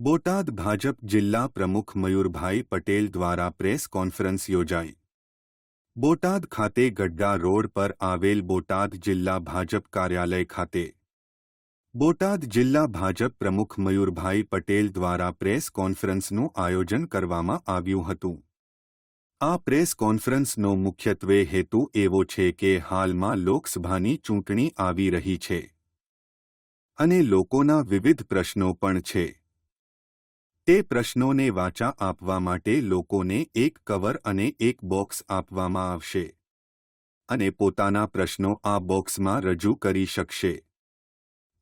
બોટાદ ભાજપ જિલ્લા પ્રમુખ મયુરભાઈ પટેલ દ્વારા પ્રેસ કોન્ફરન્સ યોજાઈ. બોટાદ ખાતે ગડ્ડા રોડ પર આવેલ બોટાદ જિલ્લા ભાજપ કાર્યાલય ખાતે. બોટાદ જિલ્લા ભાજપ પ્રમુખ મયુરભાઈ પટેલ દ્વારા પ્રેસ કોન્ફરન્સનું આયોજન કરવામાં આવ્યું હતું. આ પ્રેસ કોન્ફરન્સનો મુખ્યત્વે હેતુ એવો છે કે હાલમાં લોકસભાની ચૂંટણી આવી રહી છે. અને લોકોના વિવિધ પ્રશ્નો પણ છે. તે પ્રશ્નોને વાચા આપવા માટે લોકોને એક કવર અને એક બોક્સ આપવામાં આવશે. અને પોતાના પ્રશ્નો આ બોક્સમાં રજૂ કરી શકશે.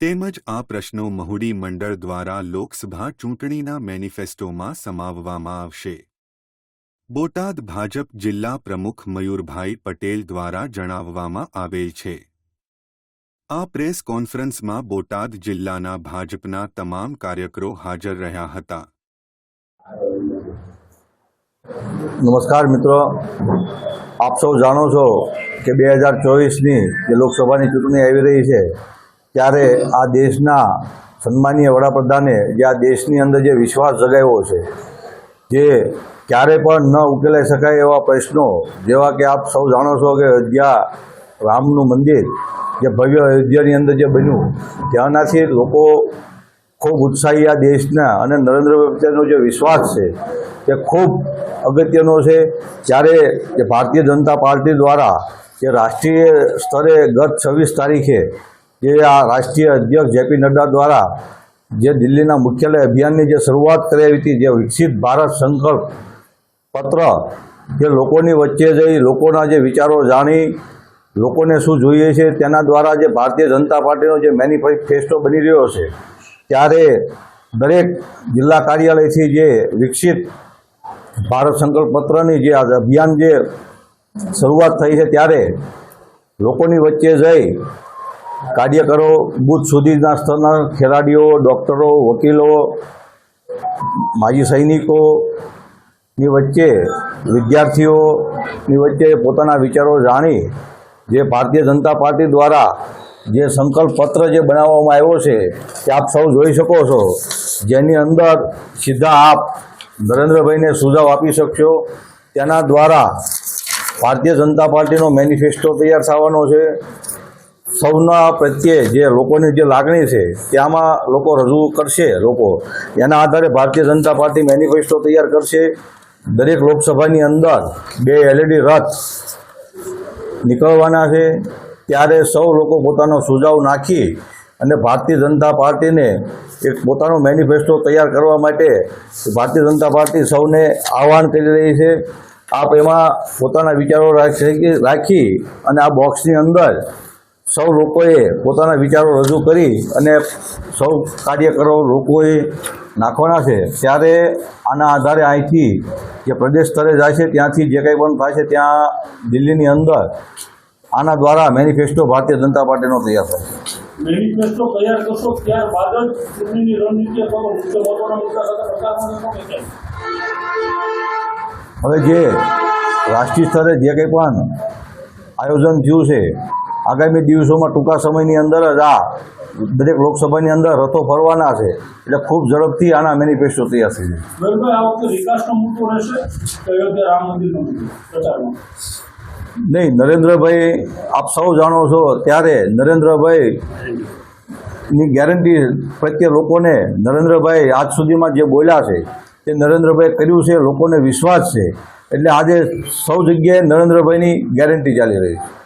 તેમજ આ પ્રશ્નો મહુડી મંડળ દ્વારા લોકસભા ચૂંટણીના મેનિફેસ્ટોમાં સમાવવામાં આવશે. બોટાદ ભાજપ જિલ્લા પ્રમુખ મયુરભાઈ પટેલ દ્વારા જણાવવામાં આવેલ છે. આ પ્રેસ કોન્ફરન્સમાં બોટાદ જિલ્લાના ભાજપના તમામ કાર્યકરો હાજર રહ્યા હતા. નમસ્કાર મિત્રો. આપ સૌ જાણો છો કે બે હજાર ચોવીસની જે લોકસભાની ચૂંટણી આવી રહી છે, ત્યારે આ દેશના સન્માનીય વડાપ્રધાને જે આ દેશની અંદર જે વિશ્વાસ જગાવ્યો છે, જે ક્યારે પણ ન ઉકેલાઈ શકાય એવા પ્રશ્નો, જેવા કે આપ સૌ જાણો છો કે અયોધ્યા રામનું મંદિર જે ભવ્ય અયોધ્યાની અંદર જે બન્યું, ત્યાંનાથી લોકો ખૂબ ઉત્સાહી આ દેશના અને નરેન્દ્રભાઈ પ્રત્યેનો જે વિશ્વાસ છે, તે ખૂબ અગત્યનો છે. જ્યારે જે ભારતીય જનતા પાર્ટી દ્વારા જે રાષ્ટ્રીય સ્તરે ગત છવ્વીસ તારીખે જે આ રાષ્ટ્રીય અધ્યક્ષ જેપી નડ્ડા દ્વારા જે દિલ્હીના મુખ્યાલય અભિયાનની જે શરૂઆત કરાવી હતી, જે વિકસિત ભારત સંકલ્પ પત્ર, જે લોકોની વચ્ચે જઈ લોકોના જે વિચારો જાણી, લોકોને શું જોઈએ છે, તેના દ્વારા જે ભારતીય જનતા પાર્ટીનો જે મેનિફેસ્ટો બની રહ્યો છે ત્યારે દરેક જિલ્લા કાર્યાલયથી જે વિકસિત ભારત સંકલ્પ પત્રની જે અભિયાન જે શરૂઆત થઈ છે ત્યારે લોકોની વચ્ચે જઈ કાર્યકરો બુથ સુધીના સ્તરના ખેલાડીઓ, ડૉક્ટરો, વકીલો, માજી સૈનિકોની વચ્ચે, વિદ્યાર્થીઓની વચ્ચે પોતાના વિચારો જાણી જે ભારતીય જનતા પાર્ટી દ્વારા જે સંકલ્પ પત્ર જે બનાવવામાં આવ્યો છે તે આપ સૌ જોઈ શકો છો, જેની અંદર સીધા આપ નરેન્દ્રભાઈને સુઝાવ આપી શકશો. તેના દ્વારા ભારતીય જનતા પાર્ટીનો મેનિફેસ્ટો તૈયાર થવાનો છે. સૌના પ્રત્યે જે લોકોની જે લાગણી છે ત્યાંમાં લોકો રજૂ કરશે, લોકો. એના આધારે ભારતીય જનતા પાર્ટી મેનિફેસ્ટો તૈયાર કરશે. દરેક લોકસભાની અંદર બે એલઈડી રથ નીકળવાના છે. ત્યારે સૌ લોકો પોતાનો સુઝાવ નાખી અને ભારતીય જનતા પાર્ટીને એક પોતાનો મેનિફેસ્ટો તૈયાર કરવા માટે ભારતીય જનતા પાર્ટી સૌને આહવાન કરી રહી છે. આપ એમાં પોતાના વિચારો રાખી અને આ બોક્સની અંદર સૌ લોકોએ પોતાના વિચારો રજૂ કરી અને સૌ કાર્યકરો લોકોએ નાખવાના છે. ત્યારે આના આધારે અહીંથી જે પ્રદેશ સ્તરે જાય છે, ત્યાંથી જે કંઈ પણ થાય છે, ત્યાં દિલ્હીની અંદર આના દ્વારા મેનિફેસ્ટો ભારતીય જનતા પાર્ટીનો તૈયાર થાય. મેનિફેસ્ટો તૈયાર કરશો ત્યારબાદ જ ચૂંટણીની રણનીતિ? હવે જે રાષ્ટ્રીય સ્તરે જે કંઈ પણ આયોજન થયું છે આગામી દિવસોમાં ટૂંકા સમયની અંદર જ આ દરેક લોકસભાની અંદર રથો ફરવાના છે એટલે ખૂબ ઝડપથી આના મેનિફેસ્ટો તૈયાર થઈ જશે નહીં, નરેન્દ્રભાઈ, આપ સૌ જાણો છો, ત્યારે નરેન્દ્રભાઈ ની ગેરંટી પ્રત્યે લોકોને નરેન્દ્રભાઈ આજ સુધીમાં જે બોલ્યા છે, તે નરેન્દ્રભાઈ કર્યું છે, લોકોને વિશ્વાસ છે. એટલે આજે સૌ જગ્યાએ નરેન્દ્રભાઈની ગેરંટી ચાલી રહી છે.